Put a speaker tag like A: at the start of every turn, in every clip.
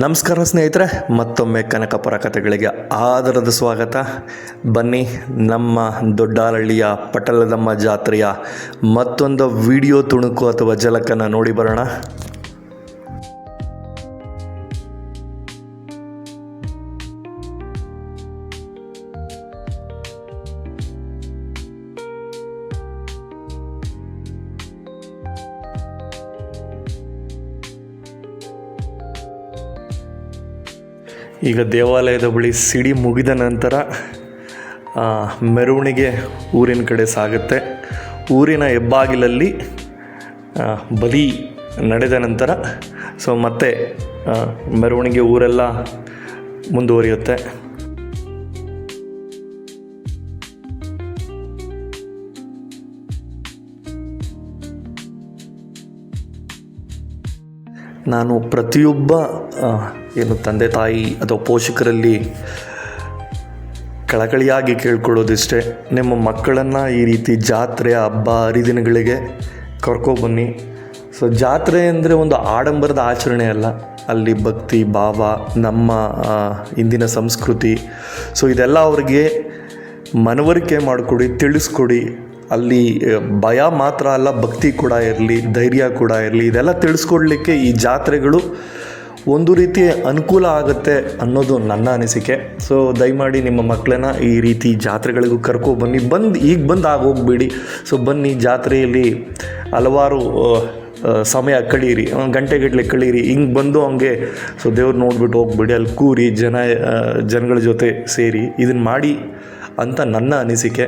A: ನಮಸ್ಕಾರ ಸ್ನೇಹಿತರೆ, ಮತ್ತೊಮ್ಮೆ ಕನಕಪುರ ಕಥೆಗಳಿಗೆ ಆದರದ ಸ್ವಾಗತ. ಬನ್ನಿ, ನಮ್ಮ ದೊಡ್ಡಾರಳ್ಳಿಯ ಪಟಲದಮ್ಮ ಜಾತ್ರೆಯ ಮತ್ತೊಂದು ವಿಡಿಯೋ ತುಣುಕು ಅಥವಾ ಜಲಕನ್ನು ನೋಡಿ ಬರೋಣ. ಈಗ ದೇವಾಲಯದ ಬಳಿ ಸಿಡಿ ಮುಗಿದ ನಂತರ ಮೆರವಣಿಗೆ ಊರಿನ ಕಡೆ ಸಾಗುತ್ತೆ. ಊರಿನ ಹೆಬ್ಬಾಗಿಲಲ್ಲಿ ಬಲಿ ನಡೆದ ನಂತರ, ಸೊ ಮತ್ತೆ ಮೆರವಣಿಗೆ ಊರೆಲ್ಲ ಮುಂದುವರಿಯುತ್ತೆ. ನಾನು ಪ್ರತಿಯೊಬ್ಬ ಏನು ತಂದೆ ತಾಯಿ ಅಥವಾ ಪೋಷಕರಲ್ಲಿ ಕಳಕಳಿಯಾಗಿ ಕೇಳ್ಕೊಳ್ಳೋದಿಷ್ಟೇ, ನಿಮ್ಮ ಮಕ್ಕಳನ್ನು ಈ ರೀತಿ ಜಾತ್ರೆ ಹಬ್ಬ, ಹರಿದಿನಗಳಿಗೆ ಕರ್ಕೊಬನ್ನಿ ಸೊ ಜಾತ್ರೆ ಅಂದರೆ ಒಂದು ಆಡಂಬರದ ಆಚರಣೆ ಅಲ್ಲ. ಅಲ್ಲಿ ಭಕ್ತಿ, ಭಾವ, ನಮ್ಮ ಇಂದಿನ ಸಂಸ್ಕೃತಿ. ಸೊ ಇದೆಲ್ಲ ಅವ್ರಿಗೆ ಮನವರಿಕೆ ಮಾಡಿಕೊಡಿ, ತಿಳಿಸ್ಕೊಡಿ. ಅಲ್ಲಿ ಭಯ ಮಾತ್ರ ಅಲ್ಲ, ಭಕ್ತಿ ಕೂಡ ಇರಲಿ, ಧೈರ್ಯ ಕೂಡ ಇರಲಿ, ಇದೆಲ್ಲ ತಿಳಿಸ್ಕೊಡ್ಲಿಕ್ಕೆ ಈ ಜಾತ್ರೆಗಳು ಒಂದು ರೀತಿ ಅನುಕೂಲ ಆಗುತ್ತೆ ಅನ್ನೋದು ನನ್ನ ಅನಿಸಿಕೆ. ಸೊ ದಯಮಾಡಿ ನಿಮ್ಮ ಮಕ್ಕಳನ್ನ ಈ ರೀತಿ ಜಾತ್ರೆಗಳಿಗೂ ಕರ್ಕೋ ಬನ್ನಿ. ಬಂದು, ಈಗ ಬಂದು ಆಗೋಗ್ಬೇಡಿ ಸೊ ಬನ್ನಿ, ಜಾತ್ರೆಯಲ್ಲಿ ಹಲವಾರು ಸಮಯ ಕಳೀರಿ ಗಂಟೆಗಟ್ಟಲೆ ಕಳೀರಿ. ಹಿಂಗೆ ಬಂದು ಹಂಗೆ, ಸೊ, ದೇವ್ರು ನೋಡ್ಬಿಟ್ಟು ಹೋಗ್ಬಿಡಿ, ಅಲ್ಲಿ ಕೂರಿ ಜನ ಜನಗಳ ಜೊತೆ ಸೇರಿ ಇದನ್ನು ಮಾಡಿ ಅಂತ ನನ್ನ ಅನಿಸಿಕೆ.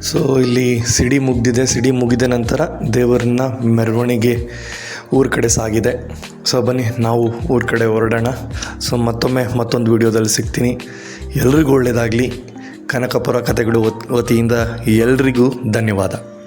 A: ಸೊ ಇಲ್ಲಿ ಸಿಡಿ ಮುಗ್ದಿದೆ. ಸಿಡಿ ಮುಗಿದ ನಂತರ ದೇವರನ್ನ ಮೆರವಣಿಗೆ ಊರ ಕಡೆ ಸಾಗಿದೆ. ಸೊ ಬನ್ನಿ, ನಾವು ಊರ ಕಡೆ ಹೊರಡೋಣ. ಸೊ ಮತ್ತೊಮ್ಮೆ ಮತ್ತೊಂದು ವಿಡಿಯೋದಲ್ಲಿ ಸಿಗ್ತೀನಿ. ಎಲ್ರಿಗೂ ಒಳ್ಳೆಯದಾಗಲಿ ಕನಕಪುರ ಕಥೆಗಳು ವತ್- ವತಿಯಿಂದ ಎಲ್ರಿಗೂ ಧನ್ಯವಾದ.